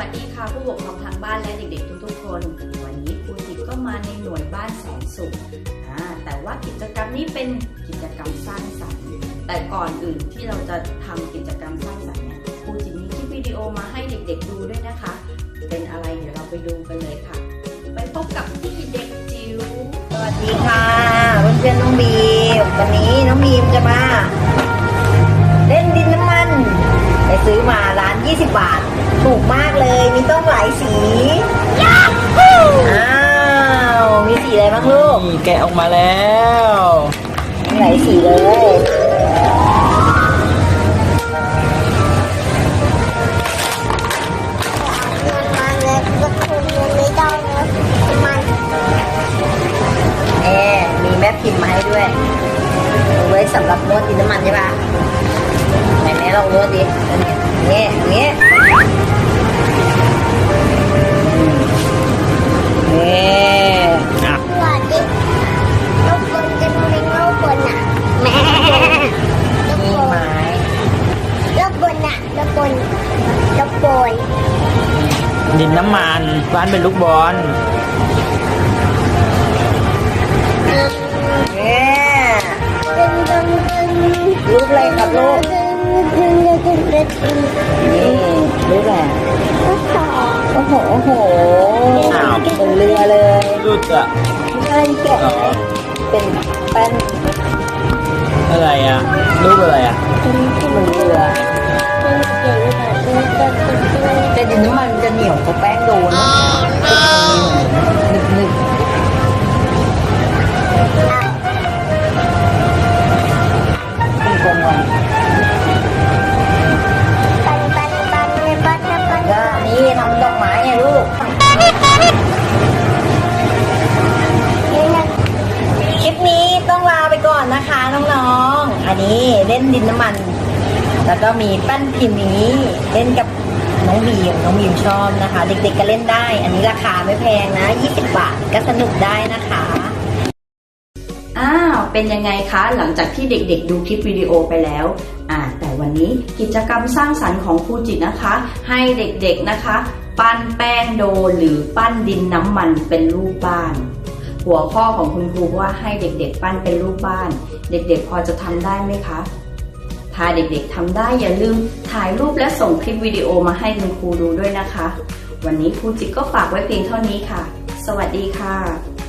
วัสดีค่ะผู้ปกครองทางบ้านและเด็กๆ ทุกๆ คน วันนี้ครูจิตก็มาในหน่วยบ้านแสนสุขแต่ว่ากิจกรรมนี้เป็นกิจกรรมสร้างสรรค์ แต่ก่อนอื่นที่เราจะทำกิจกรรมสร้างสรรค์เนี่ยครูจิตมีคลิปวิดีโอมาให้เด็ก ๆ ดูด้วยนะคะ เป็นอะไรเดี๋ยวเราไปดูกันเลยค่ะ ไปพบกับพี่เด็กจิ๋วสวัสดีค่ะเพื่อนๆน้องบีมวันนี้น้องบีมจะมา เล่นดินน้ำมัน ไปซื้อมาร้าน 20 บาทถูกมาก เลย มีต้องหลายสีอ้าวมีสีอะไรบ้างลูกนี่แกะออกมาแล้วมีหลายสีเลยมันแล้วก็คือมันไม่ต้องแล้วมันแอมีแม่พิมพ์มาให้ด้วยเอาไว้สำหรับนวดดินน้ำมันใช่ปะไหนแม่ลองนวดดิ ดินน้ำมันบ้านเป็นลูกบอลเนี่ยดึงดึงดึงรูปอะไรครับลูกดึงดึงดึงดึงดึงดึงนี่รูปอะไรลูกต่อโอ้โห โอ้โหอ้าวเป็นเรือเลยรูดอะใช่แกะ อันนี้เล่นดินน้ำมัน แล้วก็มีปั้นพิมพ์อย่างนี้เล่นกับน้องบีมน้องบีมชอบนะคะ เด็กๆก็เล่นได้ อันนี้ราคาไม่แพงนะ 20 บาทก็สนุกได้นะคะอ้าวเป็นยังไงคะ หลังจากที่เด็กๆ ดูคลิปวิดีโอไปแล้วอ่าแต่วันนี้กิจกรรมสร้างสรรค์ของครูจิตนะคะ ให้เด็กๆนะคะ ปั้นแป้งโดหรือปั้นดินน้ำมันเป็นรูปบ้าน หัวข้อของคุณครูว่าให้เด็กๆ ปั้นเป็นรูปบ้าน เด็กๆ พอจะทำได้ไหมคะ ถ้าเด็กๆทำได้อย่าลืมถ่ายรูปและส่งคลิปวิดีโอมาให้คุณครูดูด้วยนะคะ วันนี้ครูจิตก็ฝากไว้เพียงเท่านี้ค่ะ สวัสดีค่ะ